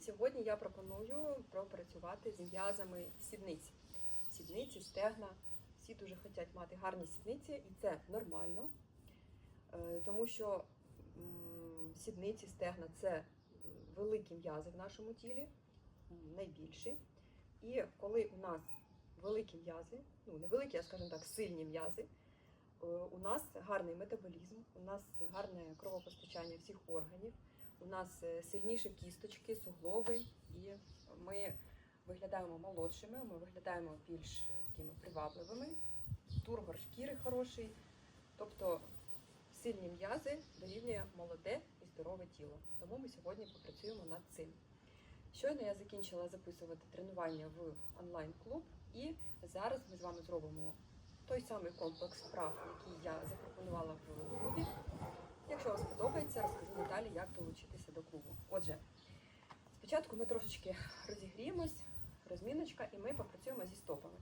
Сьогодні я пропоную пропрацювати з м'язами сідниці. Сідниці, стегна. Всі дуже хочуть мати гарні сідниці, і це нормально, Е, тому що сідниці, стегна це великі м'язи в нашому тілі, найбільші. І коли у нас великі м'язи, ну не великі, а скажімо так, сильні м'язи, е, у нас гарний метаболізм, у нас гарне кровопостачання всіх органів. У нас е, сильніші кісточки, суглови, і ми виглядаємо молодшими, ми виглядаємо більш такими привабливими, тургор шкіри хороший. Тобто сильні м'язи дорівнює молоде і здорове тіло. Тому ми сьогодні попрацюємо над цим. Щойно я закінчила записувати тренування в онлайн-клуб, і зараз ми з вами зробимо той самий комплекс вправ, який я запропонувала в клубі. Якщо вам сподобається, розкажу деталі, як долучитися до клубу. Отже, спочатку ми трошечки розігріємось, розміночка, і ми попрацюємо зі стопами.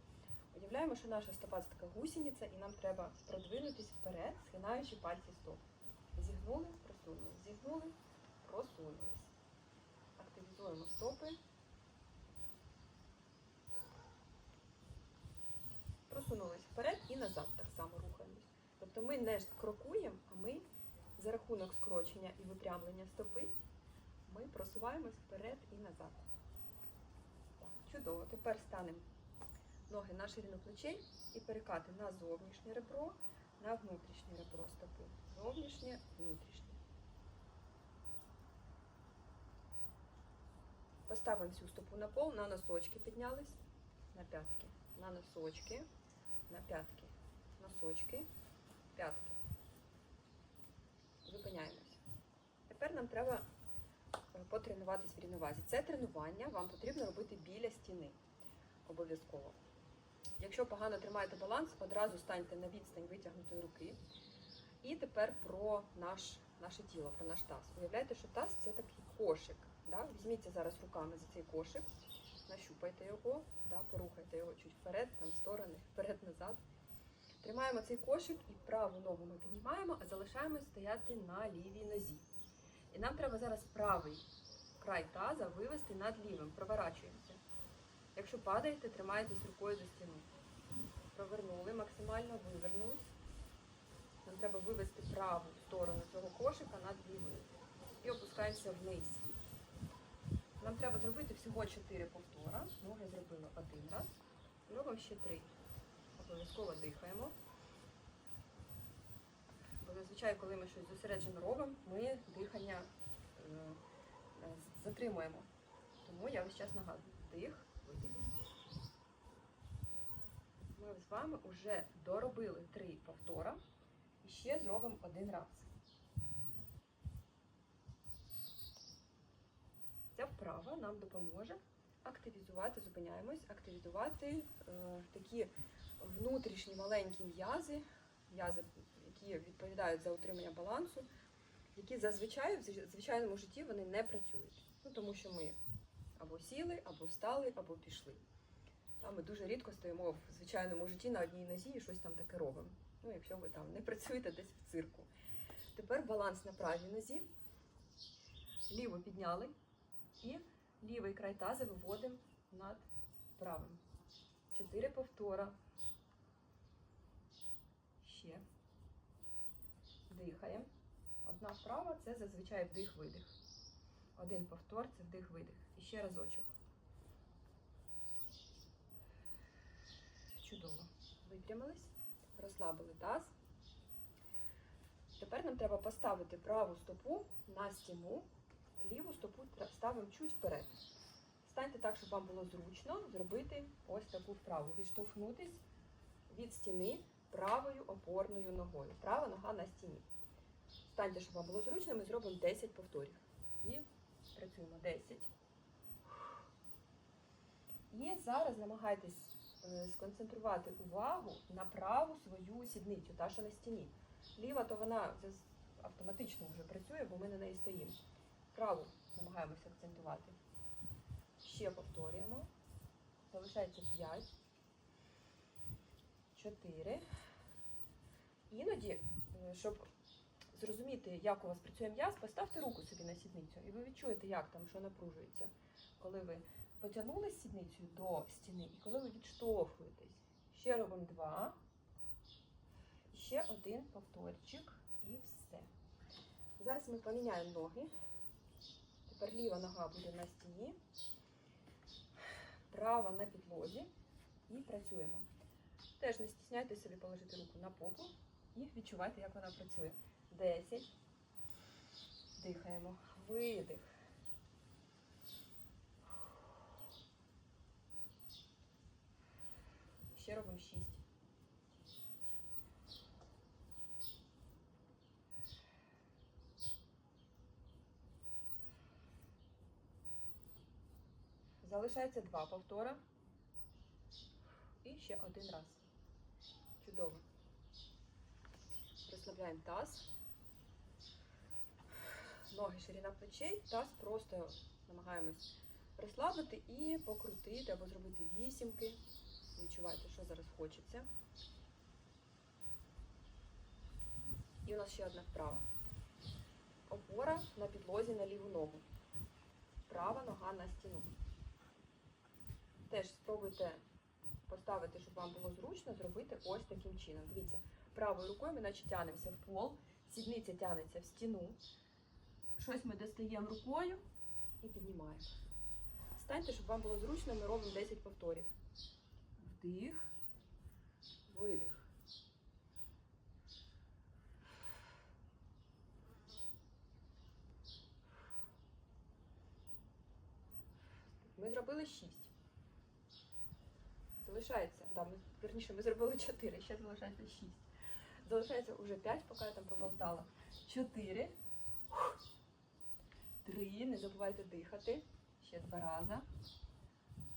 Уявляємо, що наша стопа це така гусениця, і нам треба продвинутись вперед, схинаючи пальці стоп. Зігнули, просунулись, зігнули, просунулись. Активізуємо стопи. Просунулись вперед і назад так само рухаємось. Тобто ми не крокуємо, а ми за рахунок скорочення і випрямлення стопи ми просуваємось вперед і назад. Чудово. Тепер станемо ноги на ширину плечей і перекати на зовнішнє ребро, на внутрішнє ребро стопи. Зовнішнє, внутрішнє. Поставимо всю стопу на пол, на носочки піднялись, на п'ятки, на носочки, на п'ятки, носочки, п'ятки. Зупиняємося. Тепер нам треба е, потренуватись в рівновазі. Це тренування вам потрібно робити біля стіни. Обов'язково. Якщо погано тримаєте баланс, одразу станьте на відстань витягнутої руки. І тепер про наш, наше тіло, про наш таз. Уявляєте, що таз це такий кошик. Да? Візьміться зараз руками за цей кошик, нащупайте його, да? порухайте його чуть вперед, там в сторони, вперед-назад. Тримаємо цей кошик і праву ногу ми піднімаємо, а залишаємось стояти на лівій нозі. І нам треба зараз правий край таза вивести над лівим. Проворачуємося. Якщо падаєте, тримайтесь рукою за стіну. Провернули максимально, вивернулись. Нам треба вивести праву сторону цього кошика над лівою. І опускаємося вниз. Нам треба зробити всього 4 повтора. Ноги зробили один раз. Робимо ще 3. Обов'язково дихаємо. Бо зазвичай, коли ми щось зосереджено робимо, ми дихання е, затримуємо. Тому я весь час нагадую. Дих, видих. Ми з вами вже доробили три повтора і ще зробимо один раз. Ця вправа нам допоможе активізувати, зупиняємось, активізувати е, такі внутрішні маленькі м'язи, м'язи, які відповідають за утримання балансу, які зазвичай в звичайному житті вони не працюють. Ну, тому що ми або сіли, або встали, або пішли. Та ми дуже рідко стоїмо в звичайному житті на одній нозі і щось там таке робимо. Ну, якщо ви там не працюєте десь в цирку. Тепер баланс на правій нозі. Ліву підняли і лівий край таза виводимо над правим. Чотири повтора. Ще. Дихаємо. Одна вправа це зазвичай вдих-видих. Один повтор це вдих-видих. І ще разочок. Чудово. Випрямились, розслабили таз. Тепер нам треба поставити праву стопу на стіну, ліву стопу ставимо чуть вперед. Станьте так, щоб вам було зручно зробити ось таку вправу. Відштовхнутись від стіни правою опорною ногою. Права нога на стіні. Станьте, щоб вам було зручно, ми зробимо 10 повторів. І працюємо 10. І зараз намагайтесь е, сконцентрувати увагу на праву свою сідницю, та що на стіні. Ліва, то вона автоматично вже працює, бо ми на неї стоїмо. Праву намагаємося акцентувати. Ще повторюємо. Залишається 5, 4. Іноді, е, щоб зрозуміти, як у вас працює м'яз, поставте руку собі на сідницю, і ви відчуєте, як там що напружується. Коли ви потягнули сідницю до стіни, і коли ви відштовхуєтесь. Ще робимо два. Ще один повторчик і все. Зараз ми поміняємо ноги. Тепер ліва нога буде на стіні, права на підлозі і працюємо. Теж не стісняйте собі положити руку на попу і відчувайте, як вона працює. 10. Дихаємо. Видих. Ще робимо 6. Залишається два повтора. І ще один раз. Чудово. Розслабляємо таз. Ноги ширина плечей, таз просто намагаємось розслабити і покрутити або зробити вісімки. Відчувайте, що зараз хочеться. І у нас ще одна вправа. Опора на підлозі на ліву ногу. Права нога на стіну. Теж спробуйте поставити, щоб вам було зручно, зробити ось таким чином. Дивіться, правою рукою ми наче тянемося в пол, сідниця тянеться в стіну. Щось ми достаємо рукою і піднімаємо. Станьте, щоб вам було зручно, ми робимо 10 повторів. Вдих, видих. Ми зробили 6. Залишається, да, ми, верніше, ми зробили 4, ще залишається 6. Залишається вже 5, поки я там поболтала. 4. 3. Не забувайте дихати. Ще два рази.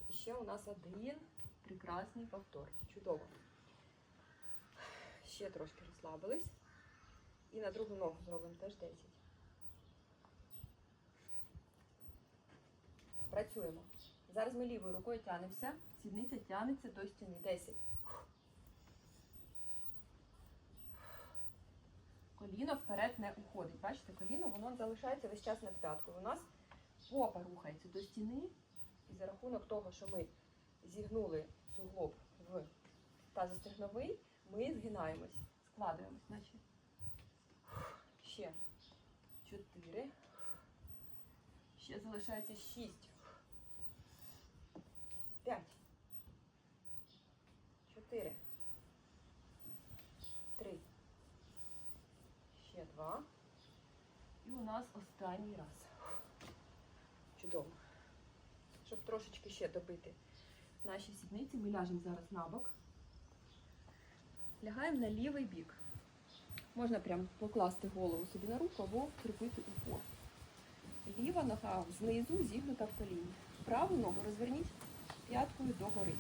І ще у нас один прекрасний повтор. Чудово. Ще трошки розслабились. І на другу ногу зробимо теж 10. Працюємо. Зараз ми лівою рукою тянемося. Сідниця тягнеться до стіни. 10. Коліно вперед не уходить. Бачите, коліно воно залишається весь час над п'яткою. У нас попа рухається до стіни. І за рахунок того, що ми зігнули суглоб в тазостегновий, ми згинаємось, складуємось, наче. Ще 4. Ще залишається 6. 5. 4. 3. Ще 2. І у нас останній раз. Чудово. Щоб трошечки ще добити наші сідниці, ми ляжемо зараз на бок. Лягаємо на лівий бік. Можна прям покласти голову собі на руку або кріпити упор. Ліва нога знизу зігнута в коліні. Праву ногу розверніть п'яткою догори.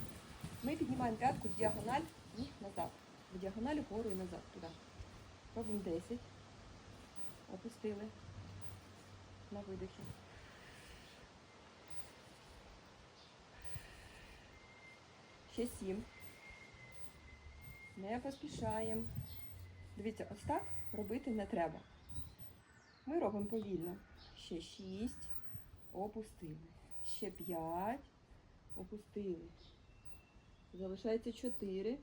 Ми піднімаємо п'ятку в діагональ і назад. В діагональ вгору і назад. Туди. Робимо 10. Опустили на видихі. Ще 7. Не поспішаємо. Дивіться, ось так робити не треба. Ми робимо повільно. Ще 6. Опустили. Ще 5. Опустили. Залишається 4.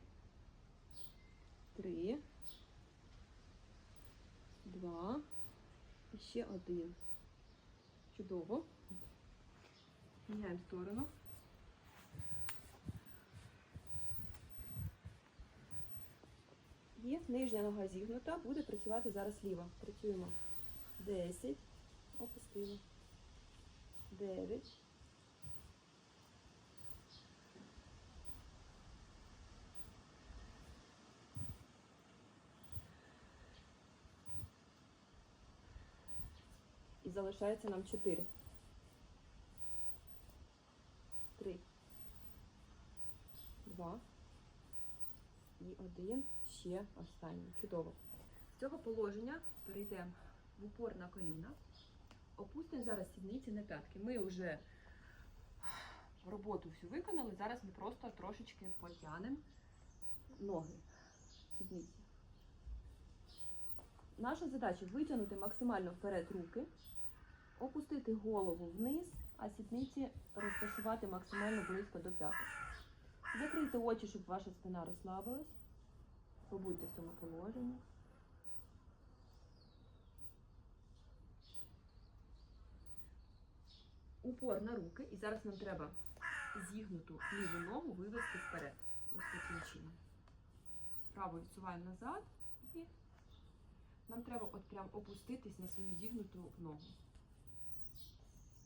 3. 2. І ще один. Чудово. Міняємо сторону. І нижня нога зігнута, буде працювати зараз ліва. Працюємо 10, опустили. 9. Залишається нам 4. 3. 2. І один, ще останній. Чудово. З цього положення перейдемо в упор на коліна. Опустимо зараз сідниці на п'ятки. Ми вже роботу всю виконали. Зараз ми просто трошечки потягнемо ноги, сідниці. наша задача витягнути максимально вперед руки, опустити голову вниз, а сідниці розташувати максимально близько до п'яток. Закрийте очі, щоб ваша спина розслабилась. Побудьте в цьому положенні. Упор на руки, і зараз нам треба зігнуту ліву ногу вивести вперед. Ось таким чином. Праву відсуваємо назад і нам треба от прям опуститись на свою зігнуту ногу.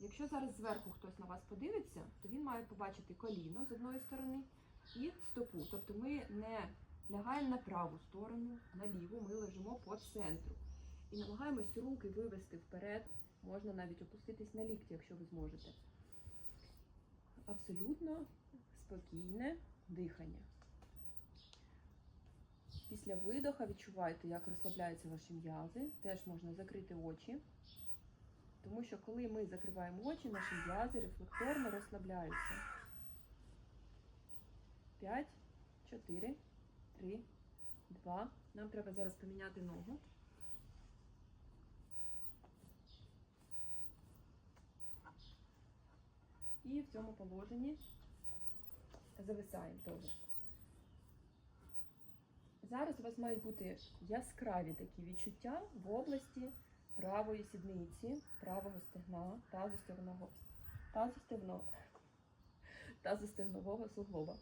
Якщо зараз зверху хтось на вас подивиться, то він має побачити коліно з одної сторони і стопу. Тобто ми не лягаємо на праву сторону, на ліву, ми лежимо по центру. І намагаємось руки вивести вперед. Можна навіть опуститись на лікті, якщо ви зможете. Абсолютно спокійне дихання. Після видоха відчувайте, як розслабляються ваші м'язи. Теж можна закрити очі. Тому що коли ми закриваємо очі, наші м'язи рефлекторно розслабляються. 5, 4, 3, 2. Нам треба зараз поміняти ногу. І в цьому положенні зависаємо теж. Зараз у вас мають бути яскраві такі відчуття в області правої сідниці, правого стегна, тазостегного, тазостегного, тазостегнового суглоба.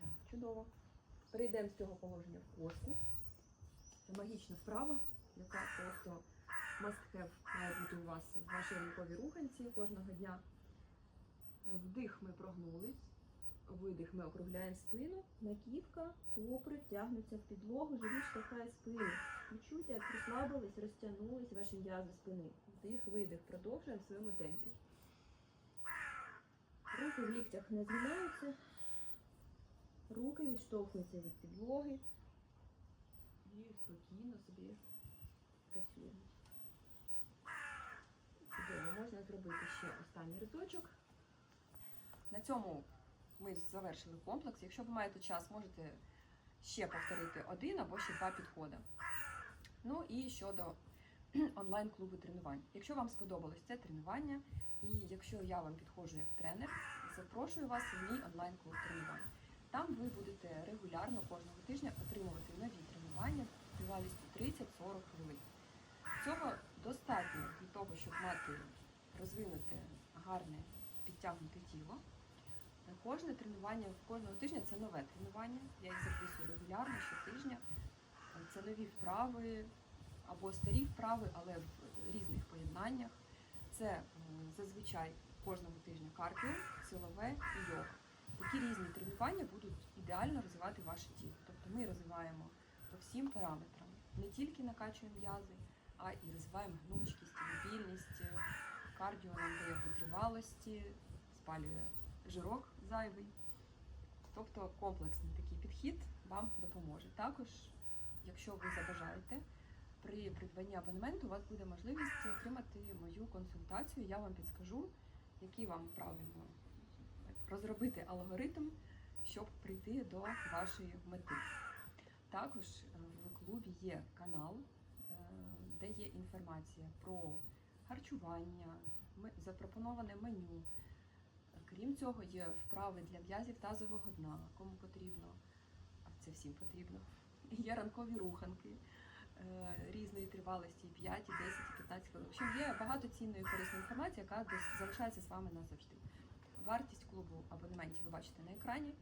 Так, чудово. Перейдемо з цього положення в кошку. Це магічна вправа, яка просто have має бути у вас в вашій руханці кожного дня. Вдих ми прогнулись, видих ми округляємо спину, маківка, копри тягнуться в підлогу, живіт штовхає спину. Відчуйте, як розслабились, розтягнулись ваші м'язи спини. Вдих, видих, продовжуємо в своєму темпі. Руки в ліктях не згинаються, руки відштовхуються від підлоги і спокійно собі працюємо. Чудово, можна зробити ще останній разочок. На цьому ми завершили комплекс. Якщо ви маєте час, можете ще повторити один або ще два підходи. Ну і щодо онлайн-клубу тренувань. Якщо вам сподобалось це тренування, і якщо я вам підходжу як тренер, запрошую вас в мій онлайн-клуб тренувань. Там ви будете регулярно кожного тижня отримувати нові тренування тривалістю 30-40 хвилин. Цього достатньо для того, щоб мати розвинуте гарне підтягнуте тіло. Кожне тренування кожного тижня це нове тренування. Я їх записую регулярно щотижня. Це нові вправи або старі вправи, але в різних поєднаннях. Це зазвичай кожного тижня кардіо, силове і йога. Такі різні тренування будуть ідеально розвивати ваше тіло. Тобто ми розвиваємо по всім параметрам. Не тільки накачуємо м'язи, а і розвиваємо гнучкість, мобільність, кардіо нам дає витривалості, спалює жирок зайвий. Тобто комплексний такий підхід вам допоможе. Також, якщо ви забажаєте, при придбанні абонементу у вас буде можливість отримати мою консультацію. Я вам підскажу, який вам правильно розробити алгоритм, щоб прийти до вашої мети. Також е, в клубі є канал, е, де є інформація про харчування, запропоноване меню. Крім цього, є вправи для м'язів тазового дна, кому потрібно, а це всім потрібно. Є ранкові руханки е, різної тривалості 5, 10, 15 хвилин. Общем, є багато цінної корисної інформації, яка залишається з вами назавжди. Вартість клубу абонементів ви бачите на екрані.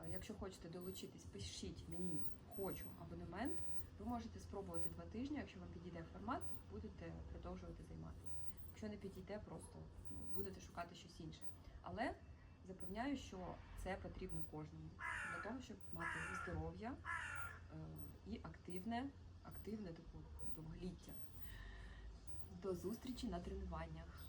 Е, Якщо хочете долучитись, пишіть мені хочу абонемент. Ви можете спробувати два тижні. Якщо вам підійде формат, будете продовжувати займатися. Якщо не підійде, просто ну, будете шукати щось інше. Але запевняю, що це потрібно кожному для того, щоб мати здоров'я е, і активне, активне довголіття. До зустрічі на тренуваннях.